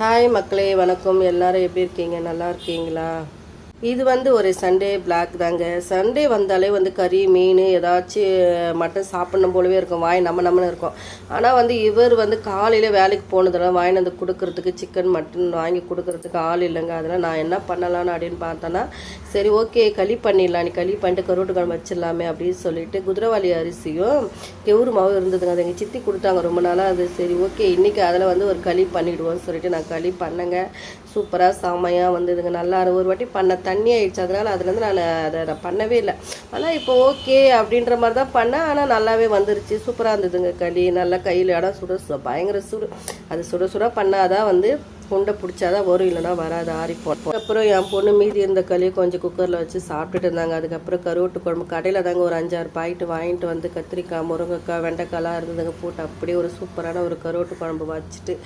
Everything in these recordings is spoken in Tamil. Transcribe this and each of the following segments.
ஹாய் மக்களே வணக்கம். எல்லாரும் எப்படி இருக்கீங்க? நல்லா இருக்கீங்களா? இது வந்து ஒரு சண்டே பிளாக் தாங்க. சண்டே வந்தாலே வந்து கறி மீன் ஏதாச்சும் மட்டன் சாப்பிடணும் போலவே இருக்கும். வாய் நம்ம நம்மன்னு இருக்கும். ஆனால் வந்து இவர் வந்து காலையில் வேலைக்கு போனதெல்லாம் வாங்கி வந்து கொடுக்கறதுக்கு சிக்கன் மட்டன் வாங்கி கொடுக்கறதுக்கு ஆள் இல்லைங்க. அதனால் நான் என்ன பண்ணலான்னு அப்படின்னு பார்த்தேன்னா சரி ஓகே களி பண்ணிடலாம். நீ களி பண்ணிட்டு கருவாட்டு குழம்பு வச்சிடலாமே அப்படின்னு சொல்லிட்டு குதிரவாளி அரிசியும் கெவுரு மாவும் இருந்ததுங்க. அது எங்கள் சித்தி கொடுத்தாங்க ரொம்ப நாளாக அது சரி ஓகே இன்றைக்கி அதில் வந்து ஒரு களி பண்ணிவிடுவோம்னு சொல்லிட்டு நான் களி பண்ணேங்க. சூப்பராக செமையாக வந்ததுங்க. நல்லா ஒரு வாட்டி பண்ண தண்ணி ஆயிடுச்சு. அதனால் அதுலேருந்து நான் அதை நான் பண்ணவே இல்லை. ஆனால் இப்போ ஓகே அப்படின்ற மாதிரி தான் பண்ணேன். ஆனால் நல்லாவே வந்துருச்சு. சூப்பராக இருந்ததுங்க களி. நல்லா கையில் இடம் சுட சுட பயங்கர சுடு. அது சுட சுட பண்ணாதான் வந்து குண்டை பிடிச்சாதான் வரும். இல்லைனா வராது. ஆறிப்போம் அப்புறம் என் பொண்ணு மீதி இருந்த களியை கொஞ்சம் குக்கரில் வச்சு சாப்பிட்டுட்டு இருந்தாங்க. அதுக்கப்புறம் கருவட்டு குழம்பு கடையில் தாங்க ஒரு அஞ்சாறு பாயிட்டு வாங்கிட்டு வந்து கத்திரிக்காய் முருங்கைக்காய் வெண்டைக்காய்லாம் இருந்ததுங்க. போட்டு அப்படியே ஒரு சூப்பரான ஒரு கருவட்டு குழம்பு வச்சுட்டு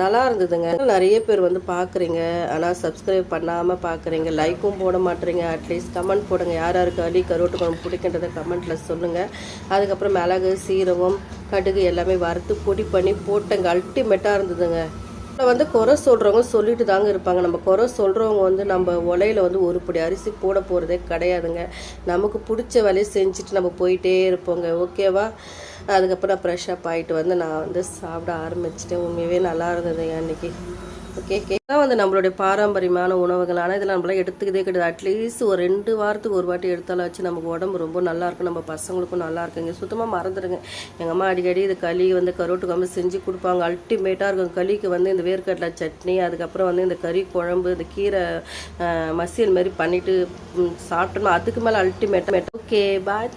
நல்லா இருந்ததுங்க. நிறைய பேர் வந்து பார்க்குறீங்க ஆனால் சப்ஸ்கிரைப் பண்ணாமல் பார்க்குறீங்க லைக்கும் போட மாட்டேறீங்க அட்லீஸ்ட் கமெண்ட் போடுங்க. யார் யாருக்கு அலி கருவாட்டு குழம்பு பிடிக்கின்றத கமெண்ட்டில் சொல்லுங்கள் அதுக்கப்புறம் மிளகு சீரகம் கடுகு எல்லாமே வறுத்து பொடி பண்ணி போட்டங்க. அல்டிமேட்டாக இருந்ததுங்க. இப்போ வந்து குறை சொல்கிறவங்க சொல்லிட்டு தாங்க இருப்பாங்க. நம்ம குறை சொல்கிறவங்க வந்து நம்ம உலையில் வந்து ஒரு படி அரிசி போட போகிறதே கிடையாதுங்க. நமக்கு பிடிச்ச வேலையை செஞ்சுட்டு நம்ம போயிட்டே இருப்போங்க. ஓகேவா அதுக்கப்புறம் ஃப்ரெஷ்ஷப் ஆகிட்டு வந்து நான் வந்து சாப்பிட ஆரம்பிச்சிட்டேன். உண்மையாகவே நல்லா இருந்தது அன்னைக்கு. ஓகே ஓகே வந்து நம்மளுடைய பாரம்பரியமான உணவுகள். ஆனால் இதில் நம்மளாம் எடுத்துக்கிட்டே கிடையாது. அட்லீஸ்ட் ஒரு ரெண்டு வாரத்துக்கு ஒரு வாட்டி எடுத்தாலும் வச்சு நமக்கு உடம்பு ரொம்ப நல்லா இருக்கும். நம்ம பசங்களுக்கும் நல்லா இருக்குங்க சுத்தமாக மறந்துடுங்க எங்கள் அம்மா அடிக்கடி இது களி வந்து கருவாட்டு குழம்பு செஞ்சு கொடுப்பாங்க. அல்டிமேட்டாக இருக்கும். களிக்கு வந்து இந்த வேர்க்கடலை சட்னி அதுக்கப்புறம் வந்து இந்த கறி குழம்பு இந்த கீரை மசியல் மாதிரி பண்ணிவிட்டு சாப்பிட்டோம்னா அதுக்கு மேலே அல்டிமேட்டாக ஓகே பாய்